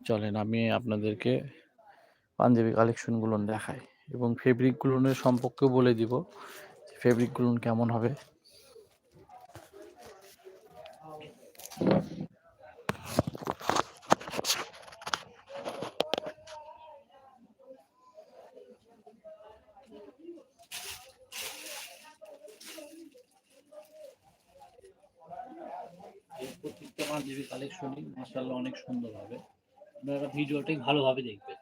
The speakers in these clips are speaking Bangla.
চলেন আমি আপনাদেরকে পাঞ্জাবি কালেকশনগুলো দেখাই এবং ফেব্রিকগুলোর সম্পর্কে বলে দিব ফেব্রিকগুলো কেমন হবে এই প্রত্যেকটা পাঞ্জাবি কালেকশনই মাসাল্লাহ অনেক সুন্দর হবে। আপনারা ভিডিওটাই ভালোভাবে দেখবেন?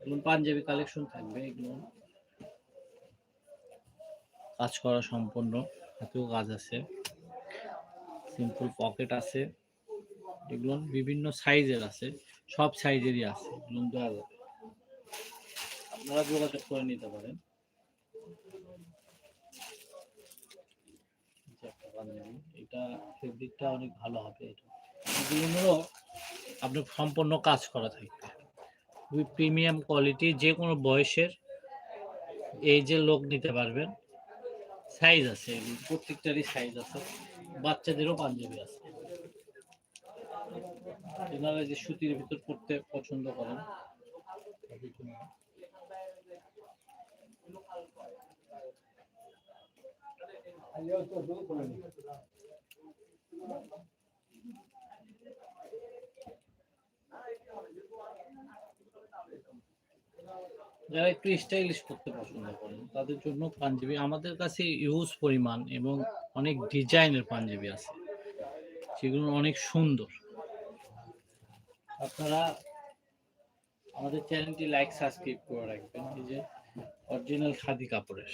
এগুলো পাঞ্জাবি কালেকশন থাকবে এগুলো। কাজ করা সম্পূর্ণ। হাতেও কাজ আছে। সিম্পল পকেট আছে। এগুলো বিভিন্ন সাইজের আছে। সব সাইজেরই আছে। এগুলো আপনারা যোগাযোগ করে নিতে পারেন। পাঞ্জাবি এটা ফেব্রিকটা অনেক ভালো হবে এটা। এগুলো আপনার সম্পূর্ণ কাজ করা থাকবে। খুবই প্রিমিয়াম কোয়ালিটি যে কোনো বয়সের এই যে লোক নিতে পারবেন। সাইজ আছে প্রত্যেকটারই সাইজ আছে। বাচ্চাদেরও পাঞ্জাবি আছে। এনারা যে সুতির ভিতর পড়তে পছন্দ করেন। যারা একটু স্টাইলিশ করতে পছন্দ করেন, তাদের জন্য পাঞ্জাবি আমাদের কাছে ইউজ পরিমাণ এবং অনেক ডিজাইনের পাঞ্জাবি আছে। সেগুলো অনেক সুন্দর। আপনারা আমাদের চ্যানেলটি লাইক সাবস্ক্রাইব করে রাখবেন, এই যে অরিজিনাল খাদি কাপড়ের।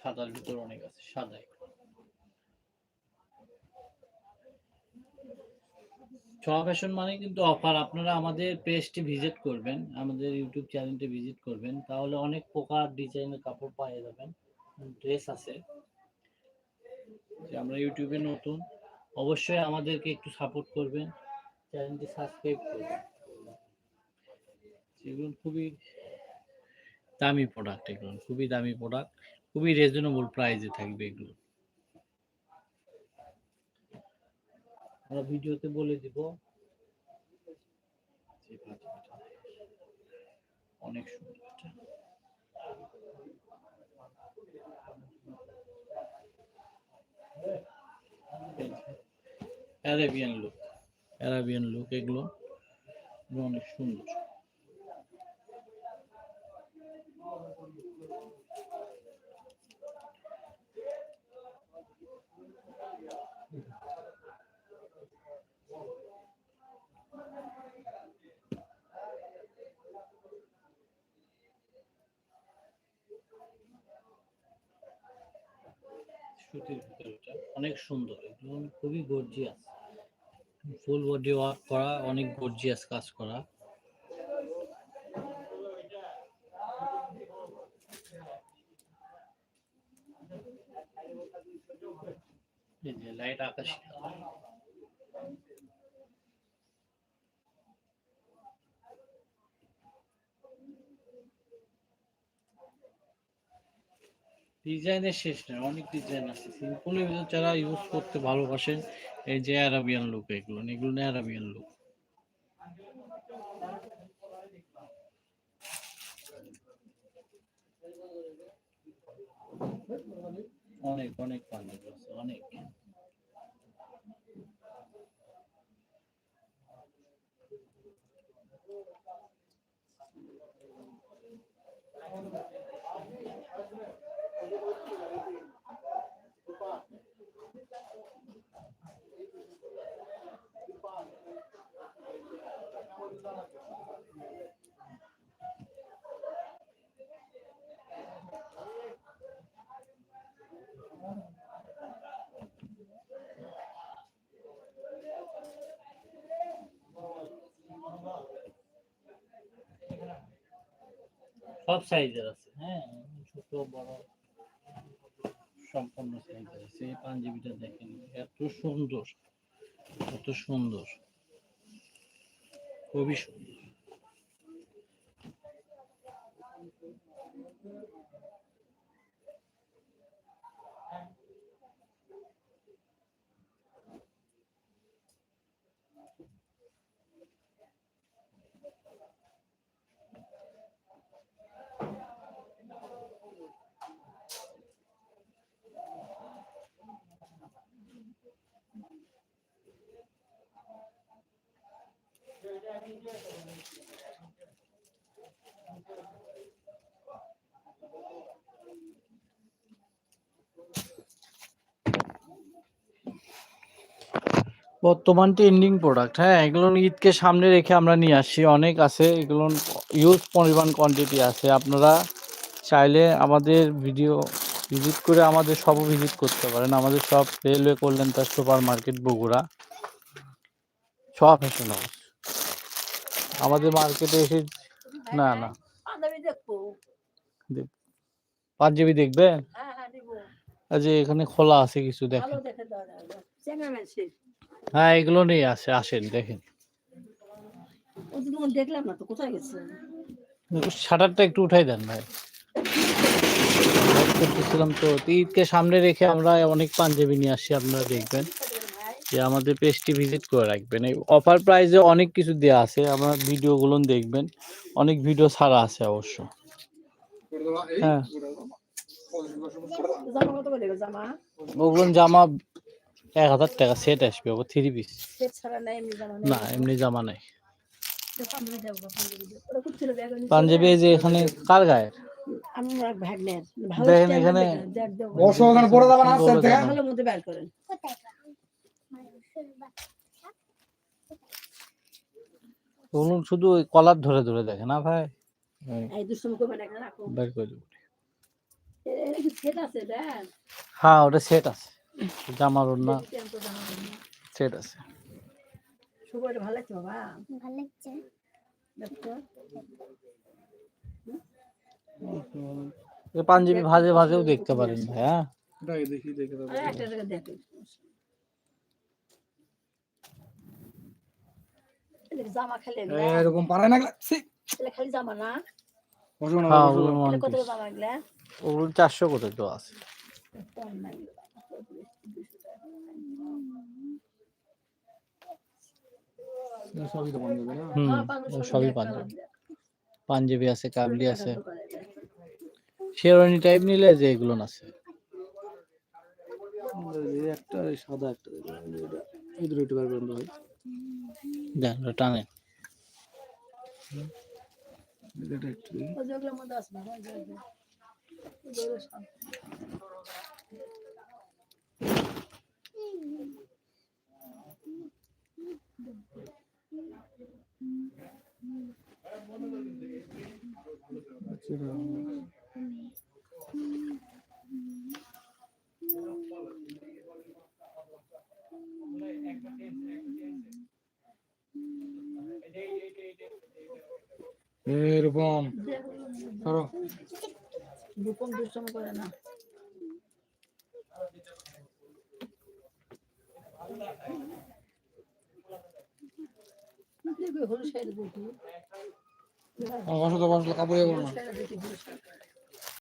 সাদার ভিতর অনেক আছে, সাদাই। ছোঁয়া ফ্যাশন মানে কিন্তু অফার আপনারা আমাদের পেজটি ভিজিট করবেন, আমাদের ইউটিউব চ্যানেলটি ভিজিট করবেন, তাহলে অনেক প্রকার ডিজাইনের কাপড় পাওয়া যাবেন ড্রেস আছে। আমরা ইউটিউবে নতুন, অবশ্যই আমাদেরকে একটু সাপোর্ট করবেন চ্যানেলটি সাবস্ক্রাইব করবেন। সেগুলো খুবই দামি প্রোডাক্ট এগুলো খুবই দামি প্রোডাক্ট খুবই রিজনেবল প্রাইসে থাকবে এগুলো। আমরা ভিডিওতে বলে দিব। অনেক সুন্দর অ্যারাবিয়ান লুক অ্যারাবিয়ান লুক এগুলো অনেক সুন্দর। সুতির ভিতরটা অনেক সুন্দর। এগুলো খুবই গর্জিয়াস ফুল বডি ওয়ার্ক করা, অনেক গর্জিয়াস কাজ করা। লাইট আকাশি ডিজাইনের শেষ নেই, অনেক ডিজাইন আছে। সিম্পলের ভিতর যারা ইউজ করতে ভালোবাসেন, এই যে অ্যারাবিয়ান লুক এগুলো এগুলো না অ্যারাবিয়ান লুক অনেক অনেক আছে, অনেক। সব সাইজের আছে। হ্যাঁ ছোট, বড়, সম্পূর্ণ সাইজের আছে। এই পাঞ্জাবিটা দেখেন, এত সুন্দর এত সুন্দর। খুবই সুন্দর। বর্তমান ট্রেন্ডিং প্রোডাক্ট হ্যাঁ এগুলো ঈদকে সামনে রেখে আমরা নিয়ে আসি অনেক আছে, এগুলো ইউজ পরিমাণ কোয়ান্টিটি আছে। আপনারা চাইলে আমাদের ভিডিও ভিজিট করে আমাদের সব ভিজিট করতে পারেন। আমাদের সব রেলওয়ে করলেন তার সুপার মার্কেট বগুড়া। সব ফ্যাশন হাউস আমাদের মার্কেটে এসে না না। পাঞ্জাবি দেখব। হ্যাঁ হ্যাঁ এখানে খোলা আছে কিছু দেখেন। দেখে হ্যাঁ এগুলো নিয়ে আসে আসেন দেখেন। ও তো তোমার দেখলাম না তো কোথায় গেছে? শাটারটা একটু উঠাই দেন ভাই। করতেছিলাম তো ঈদকে সামনে রেখে আমরা অনেক পাঞ্জাবি নিয়ে আসি আপনারা দেখবেন। যে আমাদের পেজটি ভিজিট করে রাখবেন। এই অফার প্রাইসে অনেক কিছু দেওয়া আছে আমার ভিডিওগুলো দেখবেন। অনেক ভিডিও ছাড়া আছে অবশ্য। হ্যাঁ। ওগুলো জামা এক হাজার টাকা সেট আসবে ও থ্রি পিস না এমনি জামা নাই। পাঞ্জাবি যে এখানে কার গায়ের? দেখেন এখানে। ভালো বের করেন। ওগুলো শুধু ওই কলার ধরে ধরে দেখে না ভাই? বের করে দেবো। দেখ হ্যাঁ ওটা সেট আছে। জামার ওড়না না সেট আছে। ভালো লাগছে বাবা? ভালো লাগছে। পাঞ্জাবি ভাজে ভাজেও দেখতে পারেন ভাই হ্যাঁ দেখি দেখে দাও আর একটা জায়গা দেখো এটা কি জামা খেলে এরকম পারে না খালি জামা না। বসো না হ্যাঁ ওগুলো। কত চারশো করে তো আছে। সবই তো বন্ধ হবে না? হুম হ্যাঁ, পাঞ্জাবি সবই পাঞ্জাবি। পাঞ্জাবি। আছে কাবলি আছে। শেরওয়ানি টাইপ নিলে যে এগুলো আছে। একটা সাদা একটা এই দুটো একটু বার বন্ধ হয়। দেন টানেন। এটা একটু দেখি। ওই যে ওগুলোর মধ্যে আছে না, ওই যে, ওই যে। ওই যে ওগুলো সব। আচ্ছা, এটা- এরকম ধরো রূপম দুষ্টম করে না। দেখি। বসো তো বসো কাপড়